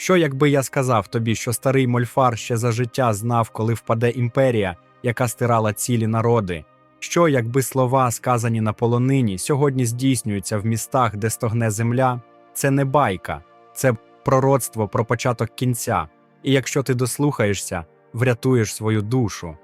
Що, якби я сказав тобі, що старий мольфар ще за життя знав, коли впаде імперія, яка стирала цілі народи? Що, якби слова, сказані на полонині, сьогодні здійснюються в містах, де стогне земля? Це не байка, це пророцтво про початок кінця. І якщо ти дослухаєшся, врятуєш свою душу.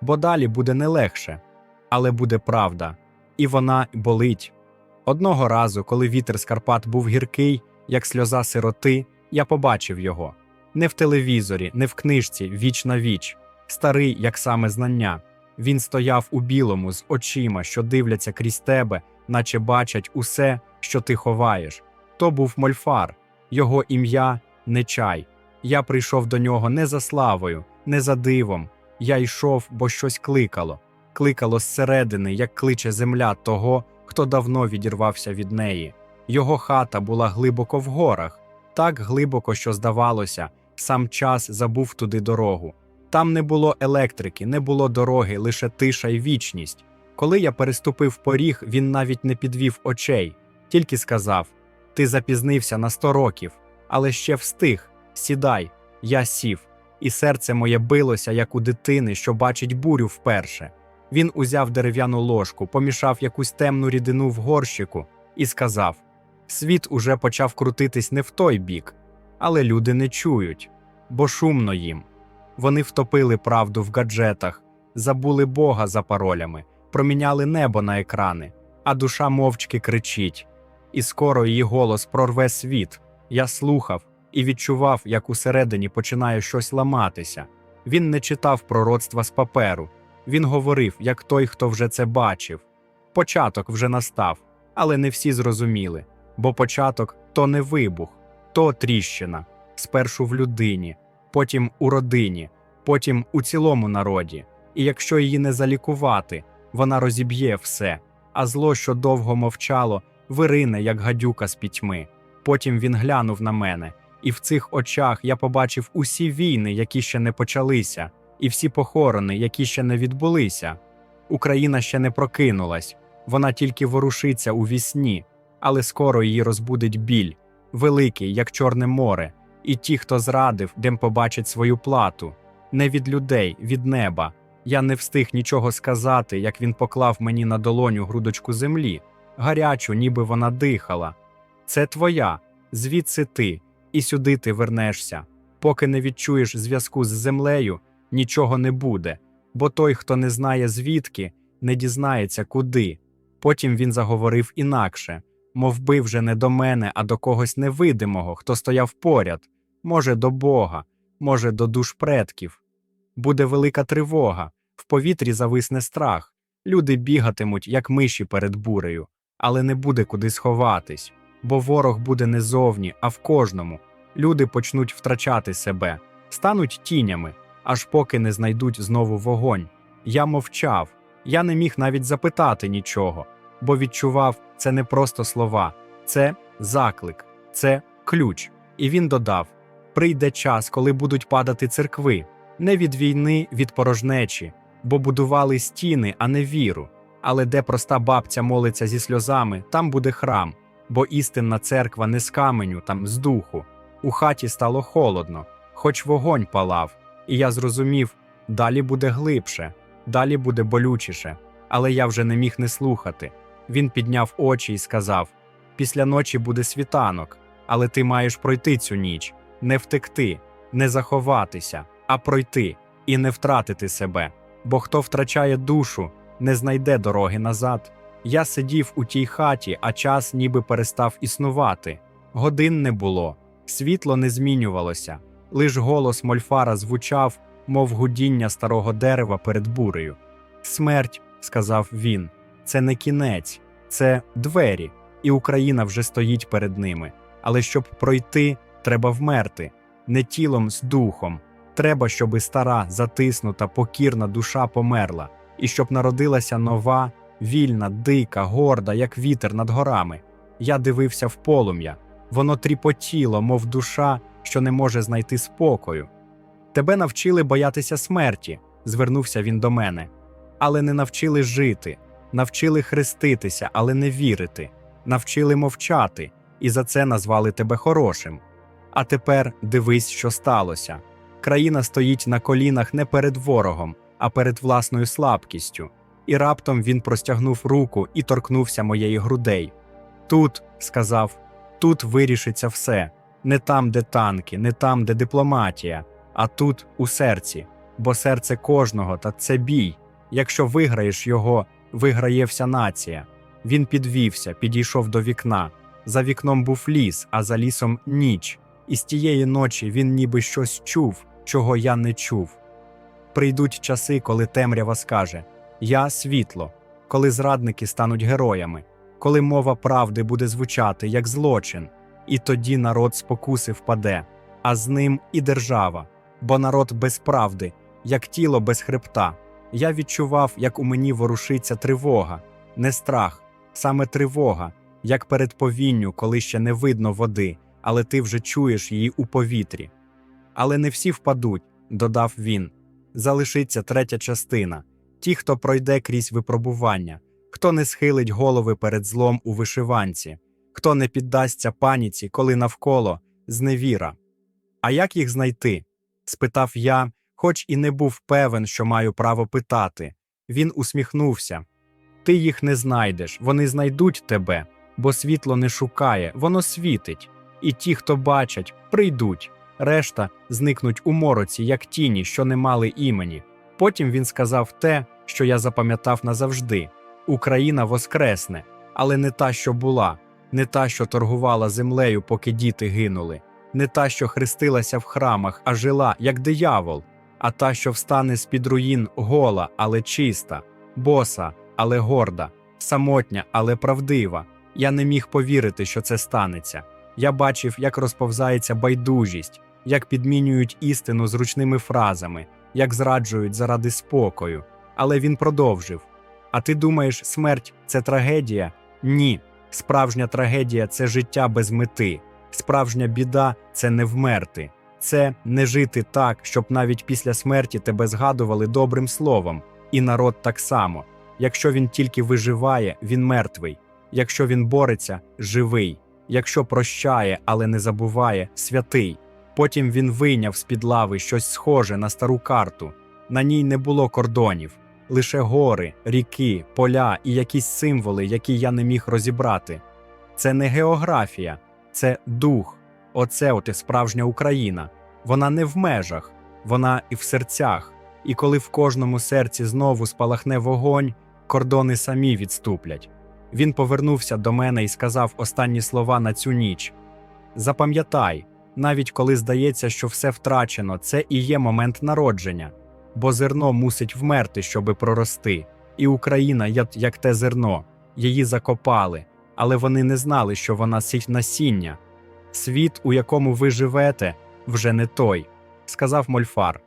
Бо далі буде не легше, але буде правда, і вона болить. Одного разу, коли вітер з Карпат був гіркий, як сльоза сироти, я побачив його. Не в телевізорі, не в книжці, віч на віч, старий, як саме знання. Він стояв у білому з очима, що дивляться крізь тебе, наче бачать усе, що ти ховаєш. То був мольфар, його ім'я Нечай. Я прийшов до нього не за славою, не за дивом. Я йшов, бо щось кликало. Кликало зсередини, як кличе земля того, хто давно відірвався від неї. Його хата була глибоко в горах, так глибоко, що здавалося, сам час забув туди дорогу. Там не було електрики, не було дороги, лише тиша й вічність. Коли я переступив поріг, він навіть не підвів очей, тільки сказав: Ти запізнився на сто років, але ще встиг. Сідай, я сів, і серце моє билося, як у дитини, що бачить бурю вперше. Він узяв дерев'яну ложку, помішав якусь темну рідину в горщику і сказав: Світ уже почав крутитись не в той бік, але люди не чують, бо шумно їм. Вони втопили правду в гаджетах, забули Бога за паролями, проміняли небо на екрани, а душа мовчки кричить. І скоро її голос прорве світ. Я слухав і відчував, як усередині починає щось ламатися. Він не читав пророцтва з паперу. Він говорив, як той, хто вже це бачив. Початок вже настав, але не всі зрозуміли, бо початок то не вибух, то тріщина, спершу в людині, потім у родині, потім у цілому народі. І якщо її не залікувати, вона розіб'є все, а зло, що довго мовчало, вирине, як гадюка з пітьми. Потім він глянув на мене, і в цих очах я побачив усі війни, які ще не почалися, і всі похорони, які ще не відбулися. Україна ще не прокинулась, вона тільки ворушиться у вісні, але скоро її розбудить біль, великий, як Чорне море, і ті, хто зрадив, дем побачать свою плату. Не від людей, від неба. Я не встиг нічого сказати, як він поклав мені на долоню грудочку землі, гарячу, ніби вона дихала. Це твоя, звідси ти, і сюди ти вернешся. Поки не відчуєш зв'язку з землею, нічого не буде, бо той, хто не знає звідки, не дізнається куди. Потім він заговорив інакше, мов би вже не до мене, а до когось невидимого, хто стояв поряд, може, до Бога, може, до душ предків. Буде велика тривога, в повітрі зависне страх. Люди бігатимуть, як миші перед бурею, але не буде куди сховатись, бо ворог буде не зовні, а в кожному. Люди почнуть втрачати себе, стануть тінями, аж поки не знайдуть знову вогонь. Я мовчав, я не міг навіть запитати нічого, бо відчував, це не просто слова, це заклик, це ключ. І він додав: прийде час, коли будуть падати церкви, не від війни, від порожнечі, бо будували стіни, а не віру. Але де проста бабця молиться зі сльозами, там буде храм, бо істинна церква не з каменю, там з духу. У хаті стало холодно, хоч вогонь палав, і я зрозумів, далі буде глибше, далі буде болючіше. Але я вже не міг не слухати. Він підняв очі і сказав: Після ночі буде світанок, але ти маєш пройти цю ніч, не втекти, не заховатися, а пройти і не втратити себе. Бо хто втрачає душу, не знайде дороги назад. Я сидів у тій хаті, а час ніби перестав існувати. Годин не було, світло не змінювалося, лиш голос мольфара звучав, мов гудіння старого дерева перед бурею. Смерть, сказав він, це не кінець, це двері, і Україна вже стоїть перед ними. Але щоб пройти, треба вмерти, не тілом з духом. Треба, щоби стара, затиснута, покірна душа померла, і щоб народилася нова, вільна, дика, горда, як вітер над горами. Я дивився в полум'я, воно тріпотіло, мов душа, що не може знайти спокою. Тебе навчили боятися смерті, звернувся він до мене, але не навчили жити, навчили хреститися, але не вірити, навчили мовчати, і за це назвали тебе хорошим. А тепер дивись, що сталося. Країна стоїть на колінах не перед ворогом, а перед власною слабкістю. І раптом він простягнув руку і торкнувся моєї грудей. Тут, сказав, тут вирішиться все. Не там, де танки, не там, де дипломатія, а тут, у серці. Бо серце кожного та це бій. Якщо виграєш його, виграє вся нація. Він підвівся, підійшов до вікна. За вікном був ліс, а за лісом ніч. І з тієї ночі він ніби щось чув, чого я не чув. Прийдуть часи, коли темрява скаже Я світло, коли зрадники стануть героями, коли мова правди буде звучати як злочин, і тоді народ спокуси впаде, а з ним і держава, бо народ без правди, як тіло без хребта. Я відчував, як у мені ворушиться тривога, не страх, саме тривога, як перед повінню, коли ще не видно води, але ти вже чуєш її у повітрі. Але не всі впадуть, додав він. Залишиться третя частина ті, хто пройде крізь випробування, хто не схилить голови перед злом у вишиванці, хто не піддасться паніці, коли навколо зневіра. А як їх знайти? спитав я, хоч і не був певен, що маю право питати. Він усміхнувся. Ти їх не знайдеш, вони знайдуть тебе, бо світло не шукає, воно світить. І ті, хто бачать, прийдуть. Решта зникнуть у мороці, як тіні, що не мали імені. Потім він сказав те, що я запам'ятав назавжди: Україна воскресне, але не та, що була, не та, що торгувала землею, поки діти гинули, не та, що хрестилася в храмах, а жила, як диявол, а та, що встане з під руїн гола, але чиста, боса, але горда, самотня, але правдива. Я не міг повірити, що це станеться. Я бачив, як розповзається байдужість, як підмінюють істину зручними фразами, як зраджують заради спокою. Але він продовжив: А ти думаєш, смерть це трагедія? Ні. Справжня трагедія це життя без мети. Справжня біда це не вмерти, це не жити так, щоб навіть після смерті тебе згадували добрим словом, і народ так само. Якщо він тільки виживає, він мертвий. Якщо він бореться, живий. Якщо прощає, але не забуває, святий. Потім він вийняв з-під лави щось схоже на стару карту. На ній не було кордонів, лише гори, ріки, поля і якісь символи, які я не міг розібрати. Це не географія, це дух. Оце от і справжня Україна. Вона не в межах, вона і в серцях. І коли в кожному серці знову спалахне вогонь, кордони самі відступлять. Він повернувся до мене і сказав останні слова на цю ніч: Запам'ятай, навіть коли здається, що все втрачено, це і є момент народження, бо зерно мусить вмерти, щоби прорости, і Україна, як те зерно, її закопали, але вони не знали, що вона сіть насіння. Світ, у якому ви живете, вже не той, сказав Мольфар.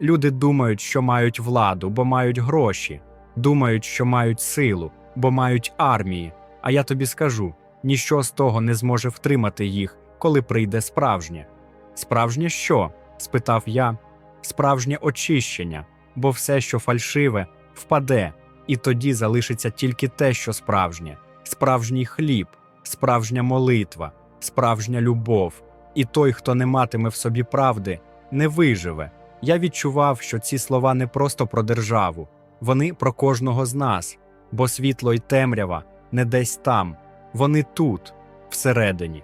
Люди думають, що мають владу, бо мають гроші, думають, що мають силу, бо мають армії. А я тобі скажу: ніщо з того не зможе втримати їх, коли прийде справжнє. Справжнє що? спитав я. Справжнє очищення, бо все, що фальшиве, впаде, і тоді залишиться тільки те, що справжнє: справжній хліб, справжня молитва, справжня любов. І той, хто не матиме в собі правди, не виживе. Я відчував, що ці слова не просто про державу, вони про кожного з нас, бо світло й темрява не десь там, вони тут, всередині.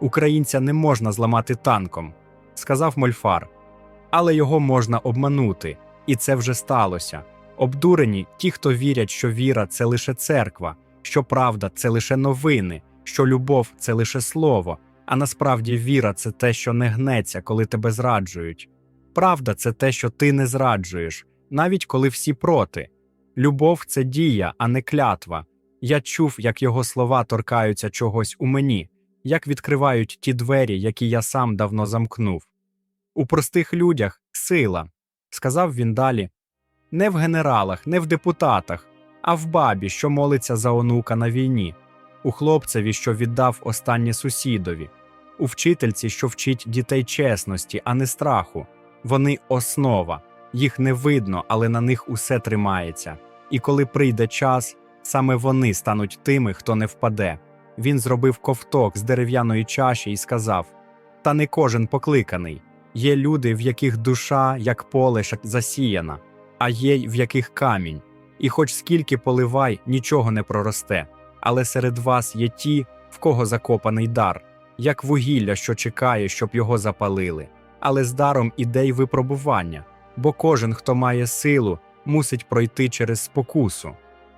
Українця не можна зламати танком, сказав Мольфар, але його можна обманути, і це вже сталося. Обдурені ті, хто вірять, що віра це лише церква, що правда це лише новини, що любов це лише слово, а насправді віра це те, що не гнеться, коли тебе зраджують. Правда це те, що ти не зраджуєш, навіть коли всі проти. Любов це дія, а не клятва. Я чув, як його слова торкаються чогось у мені, як відкривають ті двері, які я сам давно замкнув. У простих людях сила, сказав він далі, не в генералах, не в депутатах, а в бабі, що молиться за онука на війні, у хлопцеві, що віддав останнє сусідові, у вчительці, що вчить дітей чесності, а не страху. Вони основа, їх не видно, але на них усе тримається. І коли прийде час, саме вони стануть тими, хто не впаде. Він зробив ковток з дерев'яної чаші і сказав: Та не кожен покликаний. Є люди, в яких душа, як поле засіяна, а є в яких камінь. І хоч скільки поливай, нічого не проросте. Але серед вас є ті, в кого закопаний дар, як вугілля, що чекає, щоб його запалили. Але з даром іде й випробування, бо кожен, хто має силу, мусить пройти через спокусу.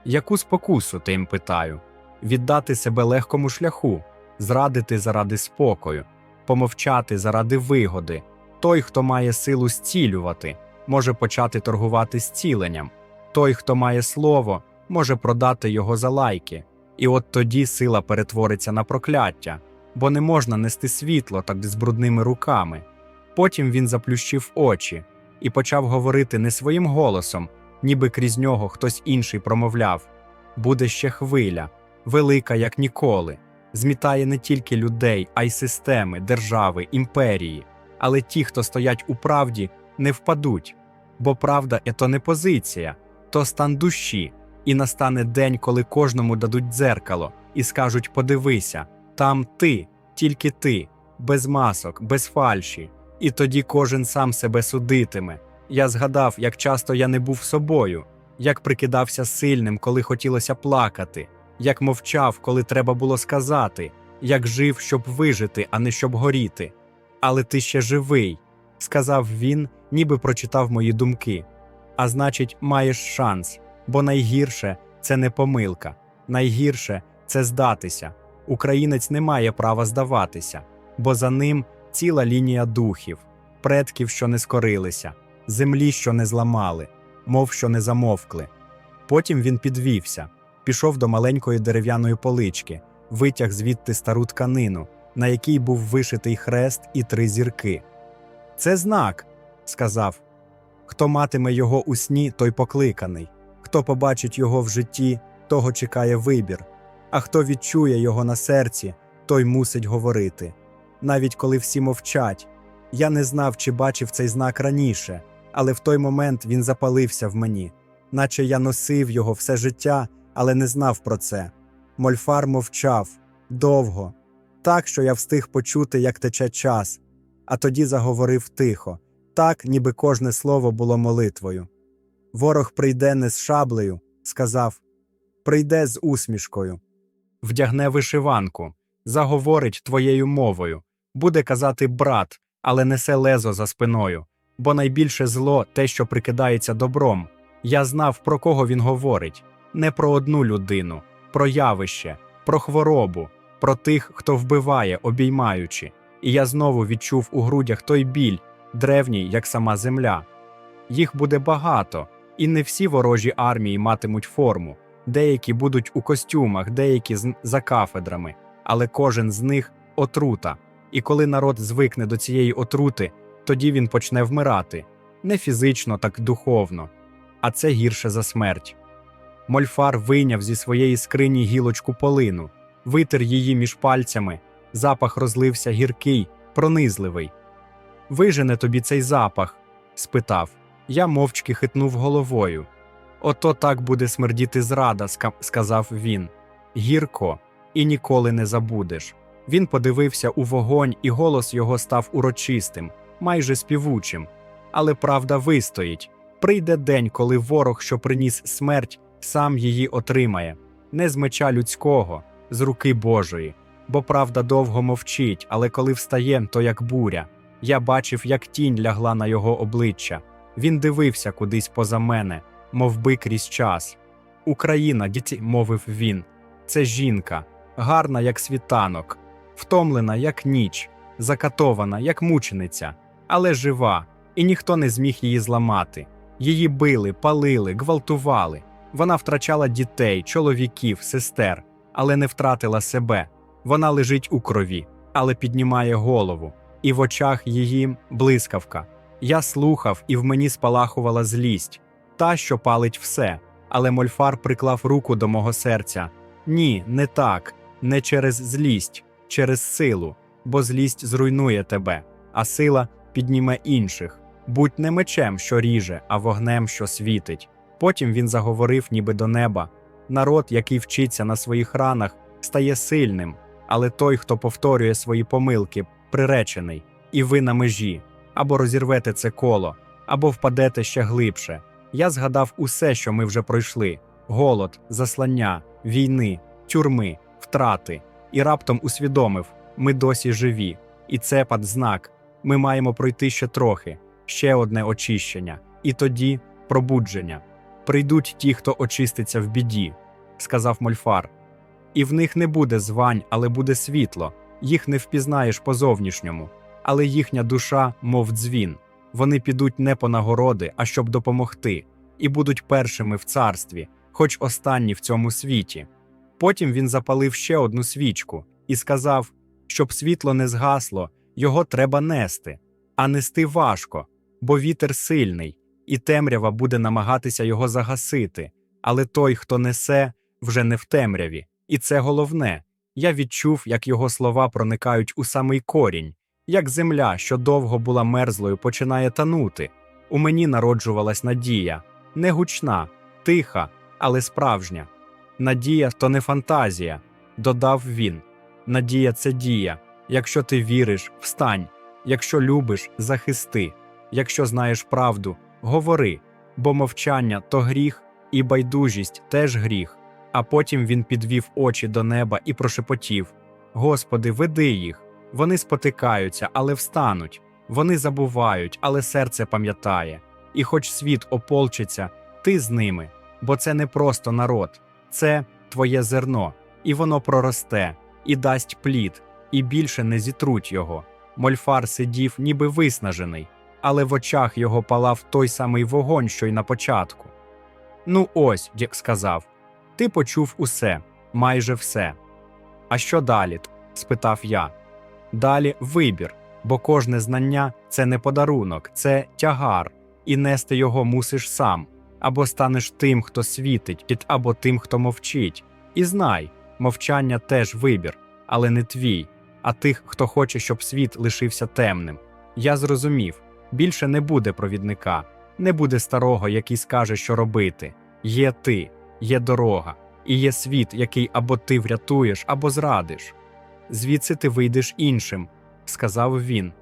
Яку спокусу, ти їм питаю? Віддати себе легкому шляху, зрадити заради спокою, помовчати заради вигоди. Той, хто має силу зцілювати, може почати торгувати зціленням. Той, хто має слово, може продати його за лайки. І от тоді сила перетвориться на прокляття, бо не можна нести світло так з брудними руками. Потім він заплющив очі і почав говорити не своїм голосом, ніби крізь нього хтось інший промовляв буде ще хвиля, велика, як ніколи, змітає не тільки людей, а й системи, держави, імперії. Але ті, хто стоять у правді, не впадуть. Бо правда то не позиція, то стан душі, і настане день, коли кожному дадуть дзеркало і скажуть: подивися, там ти, тільки ти, без масок, без фальші. І тоді кожен сам себе судитиме. Я згадав, як часто я не був собою, як прикидався сильним, коли хотілося плакати, як мовчав, коли треба було сказати, як жив, щоб вижити, а не щоб горіти. Але ти ще живий, сказав він, ніби прочитав мої думки. А значить, маєш шанс, бо найгірше це не помилка, найгірше це здатися. Українець не має права здаватися, бо за ним ціла лінія духів, предків, що не скорилися, землі, що не зламали, мов що не замовкли. Потім він підвівся, пішов до маленької дерев'яної полички, витяг звідти стару тканину, на якій був вишитий хрест і три зірки. Це знак, сказав. Хто матиме його у сні, той покликаний, хто побачить його в житті, того чекає вибір, а хто відчує його на серці, той мусить говорити. Навіть коли всі мовчать, я не знав, чи бачив цей знак раніше, але в той момент він запалився в мені, наче я носив його все життя, але не знав про це. Мольфар мовчав. Довго, так, що я встиг почути, як тече час, а тоді заговорив тихо, так, ніби кожне слово було молитвою. Ворог прийде не з шаблею, сказав, прийде з усмішкою. Вдягне вишиванку, заговорить твоєю мовою, буде казати брат, але несе лезо за спиною, бо найбільше зло те, що прикидається добром. Я знав, про кого він говорить не про одну людину, про явище, про хворобу, про тих, хто вбиває, обіймаючи. І я знову відчув у грудях той біль, древній, як сама земля. Їх буде багато, і не всі ворожі армії матимуть форму. Деякі будуть у костюмах, деякі за кафедрами, але кожен з них отрута. І коли народ звикне до цієї отрути, тоді він почне вмирати не фізично, так духовно, а це гірше за смерть. Мольфар вийняв зі своєї скрині гілочку полину, витер її між пальцями, запах розлився гіркий, пронизливий. Вижене тобі цей запах? спитав. Я мовчки хитнув головою. Ото так буде смердіти зрада, сказав він. Гірко, і ніколи не забудеш. Він подивився у вогонь, і голос його став урочистим, майже співучим. Але правда вистоїть. Прийде день, коли ворог, що приніс смерть, сам її отримає, не з меча людського, з руки Божої. Бо правда довго мовчить, але коли встає, то як буря. Я бачив, як тінь лягла на його обличчя. Він дивився кудись поза мене, мов би крізь час. Україна, діті, мовив він, це жінка, гарна, як світанок, втомлена, як ніч, закатована, як мучениця, але жива, і ніхто не зміг її зламати. Її били, палили, гвалтували. Вона втрачала дітей, чоловіків, сестер, але не втратила себе. Вона лежить у крові, але піднімає голову, і в очах її блискавка. Я слухав, і в мені спалахувала злість, та, що палить все. Але Мольфар приклав руку до мого серця. Ні, не так, не через злість, через силу, бо злість зруйнує тебе, а сила підніме інших. Будь не мечем, що ріже, а вогнем, що світить. Потім він заговорив, ніби до неба. Народ, який вчиться на своїх ранах, стає сильним, але той, хто повторює свої помилки, приречений, і ви на межі, або розірвете це коло, або впадете ще глибше. Я згадав усе, що ми вже пройшли: голод, заслання, війни, тюрми, втрати, і раптом усвідомив: ми досі живі, і це падзнак. Ми маємо пройти ще трохи, ще одне очищення, і тоді пробудження. Прийдуть ті, хто очиститься в біді, сказав Мольфар. І в них не буде звань, але буде світло. Їх не впізнаєш по зовнішньому, але їхня душа, мов дзвін. Вони підуть не по нагороди, а щоб допомогти, і будуть першими в царстві, хоч останні в цьому світі. Потім він запалив ще одну свічку і сказав, щоб світло не згасло, його треба нести, а нести важко, бо вітер сильний, і темрява буде намагатися його загасити. Але той, хто несе, вже не в темряві, і це головне. Я відчув, як його слова проникають у самий корінь, як земля, що довго була мерзлою, починає танути. У мені народжувалась надія, не гучна, тиха, але справжня. Надія то не фантазія, додав він. Надія це дія. Якщо ти віриш, встань. Якщо любиш, захисти. Якщо знаєш правду, говори, бо мовчання то гріх, і байдужість теж гріх. А потім він підвів очі до неба і прошепотів: Господи, веди їх. Вони спотикаються, але встануть. Вони забувають, але серце пам'ятає. І хоч світ ополчиться, ти з ними, бо це не просто народ, це твоє зерно, і воно проросте, і дасть плід, і більше не зітруть його. Мольфар сидів, ніби виснажений, але в очах його палав той самий вогонь, що й на початку. Ну, ось, як сказав, ти почув усе, майже все. А що далі? спитав я. Далі вибір, бо кожне знання це не подарунок, це тягар, і нести його мусиш сам, або станеш тим, хто світить, або тим, хто мовчить. І знай, мовчання теж вибір, але не твій, а тих, хто хоче, щоб світ лишився темним. Я зрозумів більше не буде провідника, не буде старого, який скаже, що робити. Є ти, є дорога, і є світ, який або ти врятуєш, або зрадиш. Звідси ти вийдеш іншим, сказав він.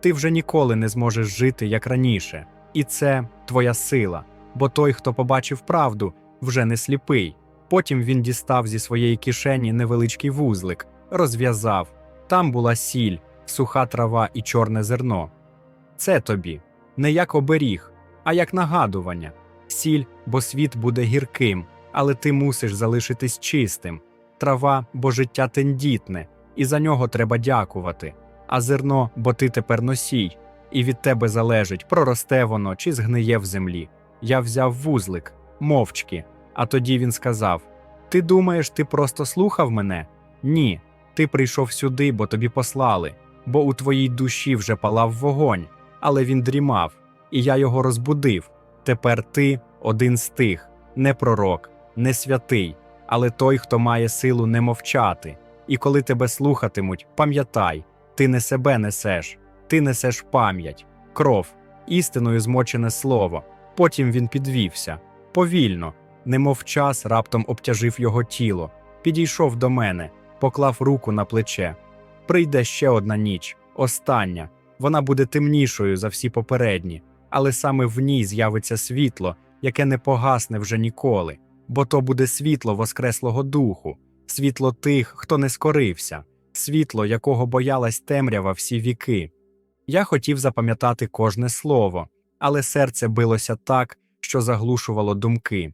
Ти вже ніколи не зможеш жити як раніше, і це твоя сила, бо той, хто побачив правду, вже не сліпий. Потім він дістав зі своєї кишені невеличкий вузлик, розв'язав. Там була сіль, суха трава і чорне зерно. Це тобі не як оберіг, а як нагадування. Сіль, бо світ буде гірким, але ти мусиш залишитись чистим. Трава, бо життя тендітне, і за нього треба дякувати. А зерно, бо ти тепер носій, і від тебе залежить, проросте воно чи згниє в землі. Я взяв вузлик, мовчки. А тоді він сказав: Ти думаєш, ти просто слухав мене? Ні. Ти прийшов сюди, бо тобі послали, бо у твоїй душі вже палав вогонь, але він дрімав, і я його розбудив. Тепер ти один з тих, не пророк, не святий, але той, хто має силу не мовчати. І коли тебе слухатимуть, пам'ятай, ти не себе несеш, ти несеш пам'ять, кров, істиною змочене слово. Потім він підвівся повільно, немов час раптом обтяжив його тіло, підійшов до мене, поклав руку на плече. Прийде ще одна ніч, остання. Вона буде темнішою за всі попередні, але саме в ній з'явиться світло, яке не погасне вже ніколи, бо то буде світло Воскреслого Духу, світло тих, хто не скорився, світло, якого боялась темрява всі віки. Я хотів запам'ятати кожне слово, але серце билося так, що заглушувало думки.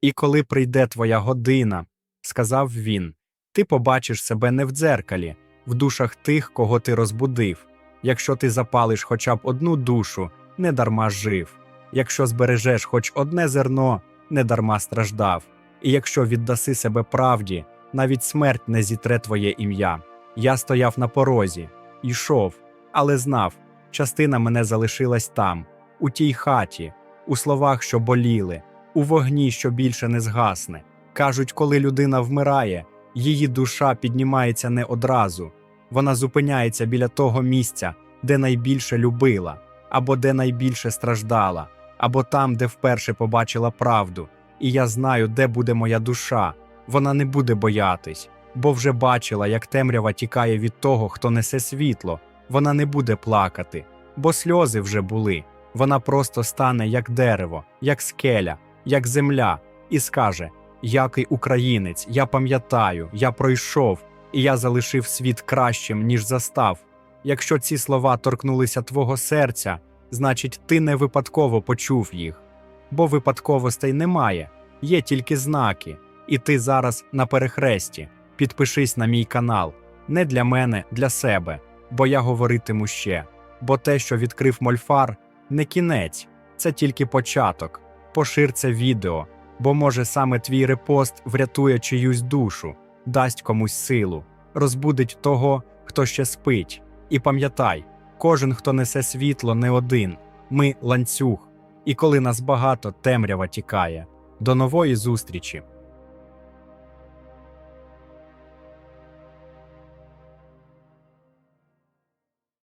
І коли прийде твоя година, сказав він, ти побачиш себе не в дзеркалі, в душах тих, кого ти розбудив. Якщо ти запалиш хоча б одну душу, не дарма жив, якщо збережеш хоч одне зерно, не дарма страждав, і якщо віддаси себе правді, навіть смерть не зітре твоє ім'я. Я стояв на порозі, йшов, але знав, частина мене залишилась там, у тій хаті, у словах, що боліли, у вогні, що більше не згасне. Кажуть, коли людина вмирає, її душа піднімається не одразу, вона зупиняється біля того місця, де найбільше любила, або де найбільше страждала, або там, де вперше побачила правду. І я знаю, де буде моя душа. Вона не буде боятись, бо вже бачила, як темрява тікає від того, хто несе світло, Вона не буде плакати, бо сльози вже були. Вона просто стане як дерево, як скеля, як земля, і скаже: Який українець, я пам'ятаю, я пройшов, і я залишив світ кращим, ніж застав. Якщо ці слова торкнулися твого серця, значить, ти не випадково почув їх. Бо випадковостей немає, є тільки знаки, і ти зараз на перехресті. Підпишись на мій канал. Не для мене, для себе, бо я говоритиму ще. Бо те, що відкрив Мольфар, не кінець, це тільки початок. Пошир це відео, бо може саме твій репост врятує чиюсь душу, дасть комусь силу, розбудить того, хто ще спить. І пам'ятай, кожен, хто несе світло, не один. Ми ланцюг. І коли нас багато, темрява тікає. До нової зустрічі!